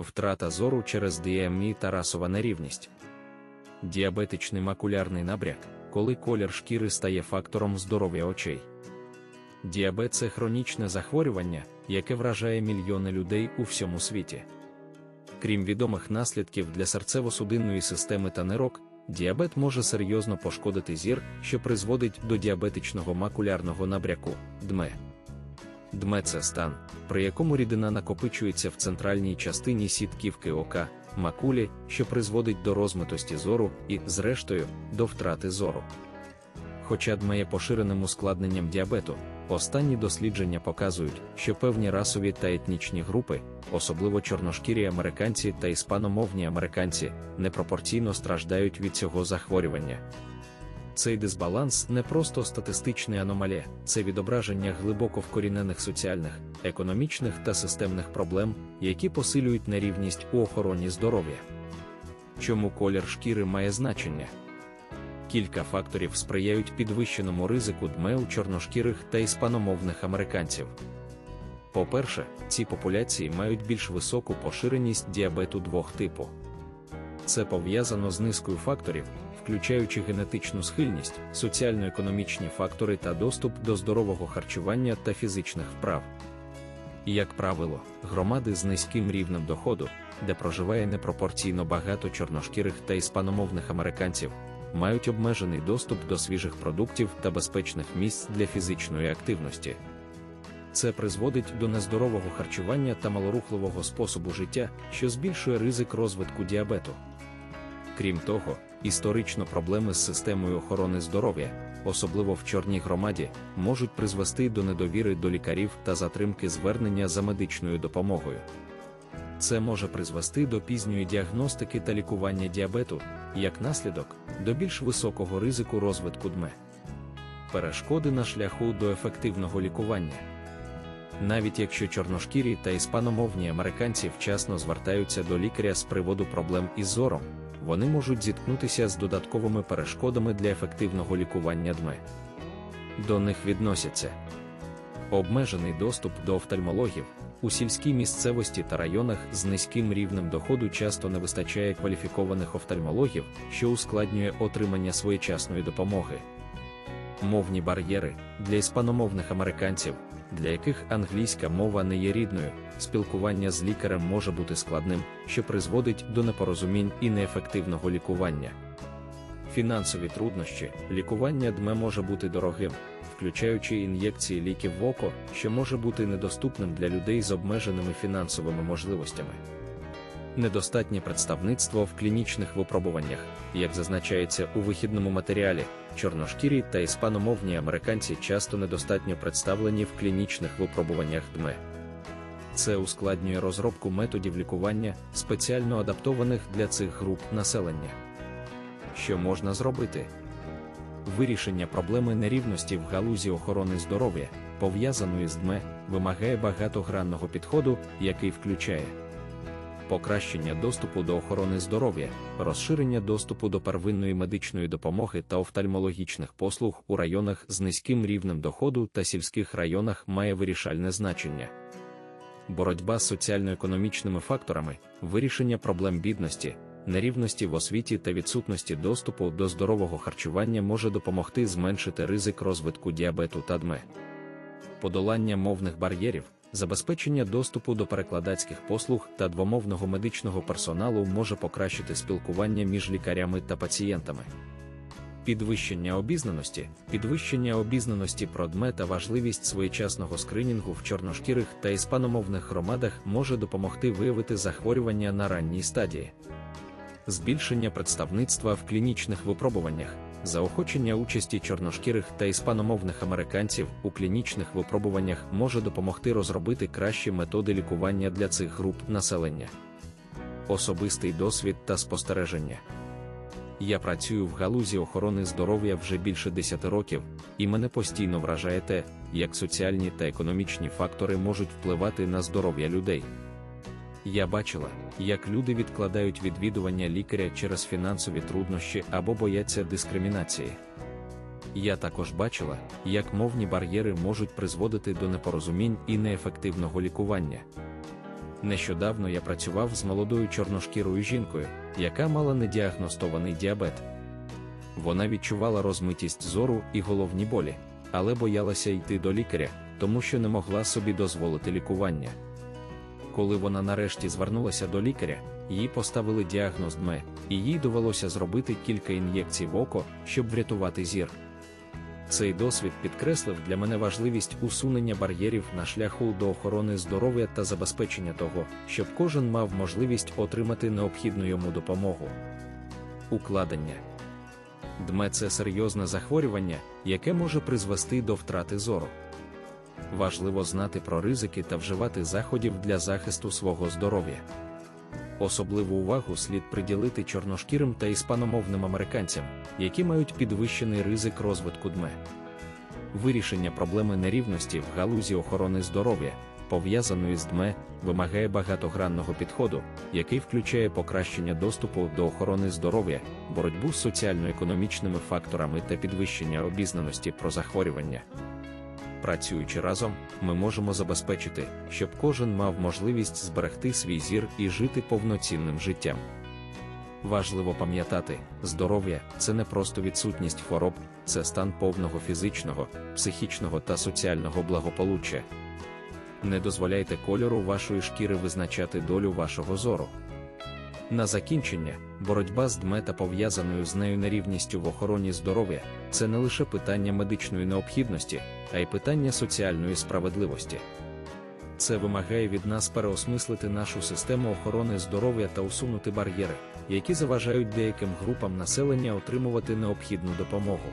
втрата зору через ДМІ та расова нерівність. Діабетичний макулярний набряк, коли колір шкіри стає фактором здоров'я очей. Діабет це хронічне захворювання, яке вражає мільйони людей у всьому світі. Крім відомих наслідків для серцево-судинної системи та нирок, діабет може серйозно пошкодити зір, що призводить до діабетичного макулярного набряку ДМЕ. ДМЕ це стан, при якому рідина накопичується в центральній частині сітківки ока, макулі, що призводить до розмитості зору і, зрештою, до втрати зору. Хоча ДМЕ є поширеним ускладненням діабету, останні дослідження показують, що певні расові та етнічні групи, особливо чорношкірі американці та іспаномовні американці, непропорційно страждають від цього захворювання. Цей дисбаланс не просто статистичний аномалія, це відображення глибоко вкорінених соціальних, економічних та системних проблем, які посилюють нерівність у охороні здоров'я. Чому колір шкіри має значення? Кілька факторів сприяють підвищеному ризику ДМЕ у чорношкірих та іспаномовних американців. По-перше, ці популяції мають більш високу поширеність діабету двох типу. Це пов'язано з низкою факторів, включаючи генетичну схильність, соціально-економічні фактори та доступ до здорового харчування та фізичних вправ. Як правило, громади з низьким рівнем доходу, де проживає непропорційно багато чорношкірих та іспаномовних американців, мають обмежений доступ до свіжих продуктів та безпечних місць для фізичної активності. Це призводить до нездорового харчування та малорухливого способу життя, що збільшує ризик розвитку діабету. Крім того, історично проблеми з системою охорони здоров'я, особливо в чорній громаді, можуть призвести до недовіри до лікарів та затримки звернення за медичною допомогою. Це може призвести до пізньої діагностики та лікування діабету, як наслідок, до більш високого ризику розвитку ДМЕ. Перешкоди на шляху до ефективного лікування. Навіть якщо чорношкірі та іспаномовні американці вчасно звертаються до лікаря з приводу проблем із зором, вони можуть зіткнутися з додатковими перешкодами для ефективного лікування ДМЕ. До них відносяться обмежений доступ до офтальмологів. У сільській місцевості та районах з низьким рівнем доходу часто не вистачає кваліфікованих офтальмологів, що ускладнює отримання своєчасної допомоги. Мовні бар'єри для іспаномовних американців, для яких англійська мова не є рідною, спілкування з лікарем може бути складним, що призводить до непорозумінь і неефективного лікування. Фінансові труднощі, лікування ДМЕ може бути дорогим, включаючи ін'єкції ліків в око, що може бути недоступним для людей з обмеженими фінансовими можливостями. Недостатнє представництво в клінічних випробуваннях, як зазначається у вихідному матеріалі, чорношкірі та іспаномовні американці часто недостатньо представлені в клінічних випробуваннях ДМЕ. Це ускладнює розробку методів лікування, спеціально адаптованих для цих груп населення. Що можна зробити? Вирішення проблеми нерівності в галузі охорони здоров'я, пов'язаної з ДМЕ, вимагає багатогранного підходу, який включає покращення доступу до охорони здоров'я, розширення доступу до первинної медичної допомоги та офтальмологічних послуг у районах з низьким рівнем доходу та сільських районах має вирішальне значення. Боротьба з соціально-економічними факторами, вирішення проблем бідності, нерівності в освіті та відсутності доступу до здорового харчування може допомогти зменшити ризик розвитку діабету та ДМЕ. Подолання мовних бар'єрів, забезпечення доступу до перекладацьких послуг та двомовного медичного персоналу може покращити спілкування між лікарями та пацієнтами. Підвищення обізнаності, підвищення обізнаності про ДМЕ та важливість своєчасного скринінгу в чорношкірих та іспаномовних громадах може допомогти виявити захворювання на ранній стадії збільшення представництва в клінічних випробуваннях, заохочення участі чорношкірих та іспаномовних американців у клінічних випробуваннях може допомогти розробити кращі методи лікування для цих груп населення. Особистий досвід та спостереження. Я працюю в галузі охорони здоров'я вже більше 10 років, і мене постійно вражає те, як соціальні та економічні фактори можуть впливати на здоров'я людей. Я бачила, як люди відкладають відвідування лікаря через фінансові труднощі або бояться дискримінації. Я також бачила, як мовні бар'єри можуть призводити до непорозумінь і неефективного лікування. Нещодавно я працював з молодою чорношкірою жінкою, яка мала недіагностований діабет. Вона відчувала розмитість зору і головні болі, але боялася йти до лікаря, тому що не могла собі дозволити лікування. Коли вона нарешті звернулася до лікаря, їй поставили діагноз ДМЕ, і їй довелося зробити кілька ін'єкцій в око, щоб врятувати зір. Цей досвід підкреслив для мене важливість усунення бар'єрів на шляху до охорони здоров'я та забезпечення того, щоб кожен мав можливість отримати необхідну йому допомогу. Укладення ДМЕ це серйозне захворювання, яке може призвести до втрати зору. Важливо знати про ризики та вживати заходів для захисту свого здоров'я. Особливу увагу слід приділити чорношкірим та іспаномовним американцям, які мають підвищений ризик розвитку ДМЕ. Вирішення проблеми нерівності в галузі охорони здоров'я, пов'язаної з ДМЕ, вимагає багатогранного підходу, який включає покращення доступу до охорони здоров'я, боротьбу з соціально-економічними факторами та підвищення обізнаності про захворювання. Працюючи разом, ми можемо забезпечити, щоб кожен мав можливість зберегти свій зір і жити повноцінним життям. Важливо пам'ятати, здоров'я це не просто відсутність хвороб, це стан повного фізичного, психічного та соціального благополуччя. Не дозволяйте кольору вашої шкіри визначати долю вашого зору. На закінчення, боротьба з ДМЕ та пов'язаною з нею нерівністю в охороні здоров'я це не лише питання медичної необхідності, а й питання соціальної справедливості. Це вимагає від нас переосмислити нашу систему охорони здоров'я та усунути бар'єри, які заважають деяким групам населення отримувати необхідну допомогу.